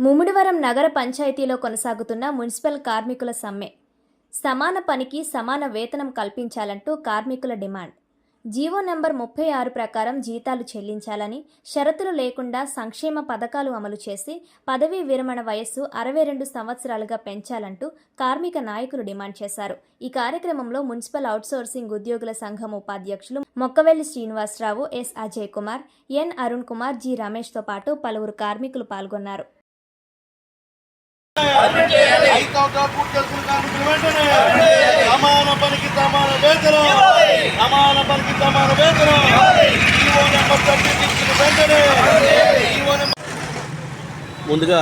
ముమ్మిడివరం నగర పంచాయతీలో కొనసాగుతున్న మున్సిపల్ కార్మికుల సమ్మె. సమాన పనికి సమాన వేతనం కల్పించాలంటూ కార్మికుల డిమాండ్. జీవో నెంబర్ ముప్పై ఆరు ప్రకారం జీతాలు చెల్లించాలని షరతులు లేకుండా సంక్షేమ పథకాలు అమలు చేసి పదవీ విరమణ వయస్సు అరవై రెండు సంవత్సరాలుగా పెంచాలంటూ కార్మిక నాయకులు డిమాండ్ చేశారు. ఈ కార్యక్రమంలో మున్సిపల్ అవుట్సోర్సింగ్ ఉద్యోగుల సంఘం ఉపాధ్యక్షులు Mokkavelli Srinivasarao S. Ajay Kumar N. Arun Kumar G. రమేష్తో పాటు పలువురు కార్మికులు పాల్గొన్నారు. సమాన పనికి సమాన వేతనం సమాన పనికి సమాన వేతనం జీవో నెంబర్ వెంటనే ముందుగా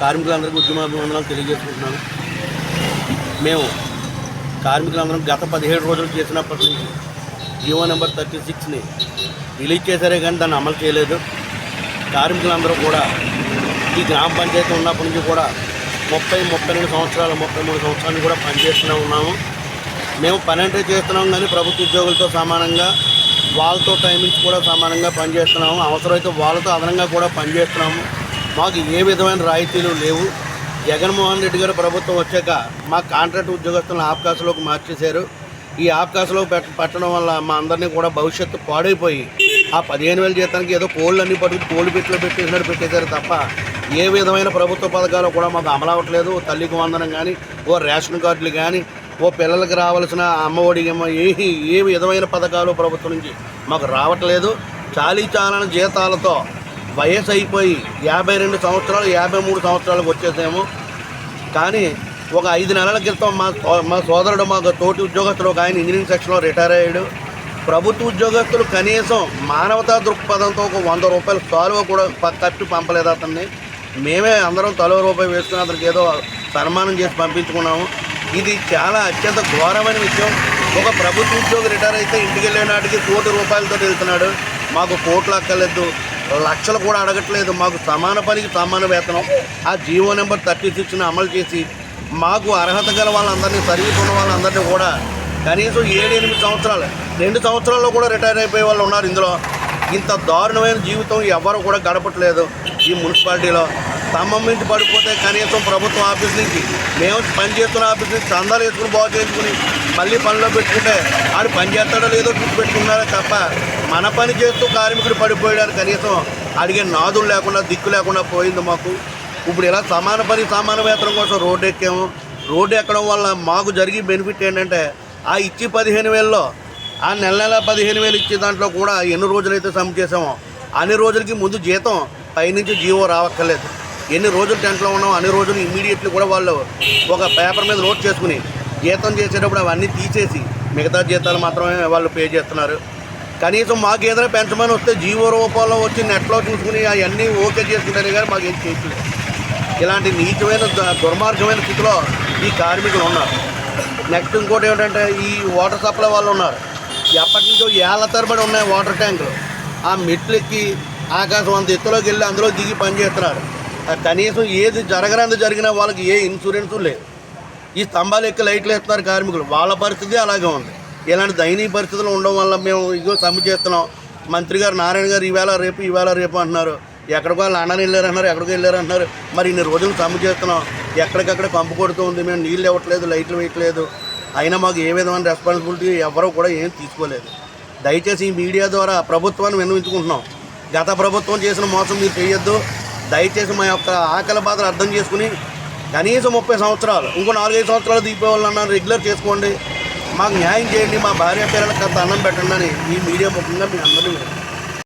కార్మికులందరికీ ఉద్యమాభివందనాలు తెలియజేసుకుంటున్నాను. మేము కార్మికులందరం గత పదిహేడు రోజులు చేసినప్పటి నుంచి జీవో నెంబర్ థర్టీ సిక్స్ని రిలీజ్ చేశారే కానీ దాన్ని అమలు చేయలేదు. కార్మికులందరూ కూడా ఈ గ్రామ పంచాయతీ ఉన్నప్పటి నుంచి కూడా ముప్పై ముప్పై రెండు సంవత్సరాలు ముప్పై మూడు సంవత్సరాలు కూడా పనిచేస్తూనే ఉన్నాము. మేము పని చేస్తున్నాం కానీ ప్రభుత్వ ఉద్యోగులతో సమానంగా వాళ్ళతో టైమింగ్స్ కూడా సమానంగా పనిచేస్తున్నాము. అవసరమైతే వాళ్ళతో అదనంగా కూడా పనిచేస్తున్నాము. మాకు ఏ విధమైన రాయితీలు లేవు. జగన్మోహన్ రెడ్డి గారు ప్రభుత్వం వచ్చాక మా కాంట్రాక్ట్ ఉద్యోగస్తులను ఆప్కాసులోకి మార్చేశారు. ఈ ఆప్కాసులో పెట్ట పెట్టడం వల్ల మా అందరినీ కూడా భవిష్యత్తు పాడైపోయి ఆ పదిహేను వేల జీతానికి ఏదో కోళ్ళు అన్ని పట్టుకుని కోళ్ళు పెట్టిలో పెట్టేసినట్టు పెట్టేశారు తప్ప ఏ విధమైన ప్రభుత్వ పథకాలు కూడా మాకు అమలు అవ్వట్లేదు తల్లికి వందనం కానీ ఓ రేషన్ కార్డులు కానీ ఓ పిల్లలకి రావాల్సిన అమ్మఒడి ఏ ఏ విధమైన పథకాలు ప్రభుత్వం నుంచి మాకు రావట్లేదు. చాలీ చాలని జీతాలతో వయసు అయిపోయి యాభై రెండు సంవత్సరాలు యాభై మూడు సంవత్సరాలకు వచ్చేసాము. కానీ ఒక ఐదు నెలల క్రితం మా సో- మా సోదరుడు మా తోటి ఉద్యోగస్తులు ఒక ఆయన ఇంజనీరింగ్ సెక్షన్లో రిటైర్ అయ్యాడు. ప్రభుత్వ ఉద్యోగస్తులు కనీసం మానవతా దృక్పథంతో ఒక వంద రూపాయలు సాల్వ్ కూడా కట్టి పంపలేదు అతన్ని. మేమే అందరం తలో రూపాయి వేసుకుని అతనికి ఏదో సన్మానం చేసి పంపించుకున్నాము. ఇది చాలా అత్యంత ఘోరమైన విషయం. ఒక ప్రభుత్వ ఉద్యోగి రిటైర్ అయితే ఇంటికి వెళ్ళే నాటికి కోటి రూపాయలతో వెళ్తున్నాడు మాకు కోట్లు అక్కర్లేదు. లక్షలు కూడా అడగట్లేదు. మాకు సమాన పనికి సమాన వేతనం. ఆ జీవో నెంబర్ థర్టీ సిక్స్ని అమలు చేసి మాకు అర్హత గల వాళ్ళందరినీ సర్వీస్ ఉన్న వాళ్ళందరినీ కూడా కనీసం ఏడు ఎనిమిది సంవత్సరాలు రెండు సంవత్సరాల్లో కూడా రిటైర్ అయిపోయే వాళ్ళు ఉన్నారు ఇందులో. ఇంత దారుణమైన జీవితం ఎవరు కూడా గడపట్లేదు. ఈ మున్సిపాలిటీలో స్తంభం నుంచి పడిపోతే కనీసం ప్రభుత్వ ఆఫీస్ నుంచి మేము పనిచేస్తున్న ఆఫీస్ నుంచి చందాలు వేసుకుని బాగు చేసుకుని మళ్ళీ పనిలో పెట్టుకుంటే ఆడు పని చేస్తాడో లేదో చూసి పెట్టుకున్నారో తప్ప మన పని చేస్తూ కార్మికుడు పడిపోయాడు. కనీసం అడిగే నాదులు లేకుండా దిక్కు లేకుండా పోయింది మాకు. ఇప్పుడు ఇలా సమాన పని సమాన వేతనం కోసం రోడ్డు ఎక్కాము. రోడ్డు ఎక్కడం వల్ల మాకు జరిగే బెనిఫిట్ ఏంటంటే ఆ ఇచ్చి పదిహేను వేలలో ఆ నెల నెల పదిహేను వేలు ఇచ్చే దాంట్లో కూడా ఎన్ని రోజులైతే సమ్ చేసామో అన్ని రోజులకి ముందు జీతం పైనుంచి జీవో రావక్కర్లేదు. ఎన్ని రోజులు టెంట్లో ఉన్నాం అన్ని రోజులు ఇమీడియట్లీ కూడా వాళ్ళు ఒక పేపర్ మీద నోట్ చేసుకుని జీతం చేసేటప్పుడు అవన్నీ తీసేసి మిగతా జీతాలు మాత్రమే వాళ్ళు పే చేస్తున్నారు. కనీసం మాకు ఏదైనా పెంచమని వస్తే జీవో రూపంలో వచ్చి నెట్లో చూసుకుని అవన్నీ ఓకే చేసుకుంటారు కానీ మాకు ఏం చేయట్లేదు. ఇలాంటి నీచమైన దుర్మార్గమైన స్థితిలో ఈ కార్మికులు ఉన్నారు. నెక్స్ట్ ఇంకోటి ఏమిటంటే ఈ వాటర్ సప్లై వాళ్ళు ఉన్నారు. ఎప్పటి నుంచో ఏళ్ళ తరబడి ఉన్నాయి వాటర్ ట్యాంకులు ఆ మెట్లు ఎక్కి ఆకాశం అంత ఎత్తులోకి వెళ్ళి అందులో దిగి పనిచేస్తున్నారు కనీసం ఏది జరగనంది జరిగినా వాళ్ళకి ఏ ఇన్సూరెన్సు లేదు. ఈ స్తంభాలు ఎక్కి లైట్లు వేస్తున్నారు కార్మికులు. వాళ్ళ పరిస్థితి అలాగే ఉంది. ఇలాంటి దయనీయ పరిస్థితులు ఉండడం వల్ల మేము ఇదిగో సమ్మె చేస్తున్నాం. మంత్రి గారు నారాయణ గారు ఈవేళ రేపు ఈవేళ రేపు అంటున్నారు. ఎక్కడికో లండన్ వెళ్ళారు అన్నారు ఎక్కడికో వెళ్ళారు అంటున్నారు మరి ఇన్ని రోజులు సమ్మె చేస్తున్నాం. ఎక్కడికక్కడ పంపు కొడుతూ ఉంది. మేము నీళ్ళు ఇవ్వట్లేదు లైట్లు వేయట్లేదు. అయినా మాకు ఏ విధమైన రెస్పాన్సిబిలిటీ ఎవరో కూడా ఏం తీసుకోలేదు. దయచేసి ఈ మీడియా ద్వారా ప్రభుత్వాన్ని విన్నవించుకుంటున్నాం. గత ప్రభుత్వం చేసిన మోసం మీరు చేయొద్దు. దయచేసి మా యొక్క ఆకలి బాధలు అర్థం చేసుకుని కనీసం ముప్పై సంవత్సరాలు ఇంకో నాలుగైదు సంవత్సరాలు దీపావళి అన్న రెగ్యులర్ చేసుకోండి. మాకు న్యాయం చేయండి మా భార్య పిల్లలకు అంత అన్నం పెట్టండి అని ఈ మీడియా ముఖంగా మీ అందరినీ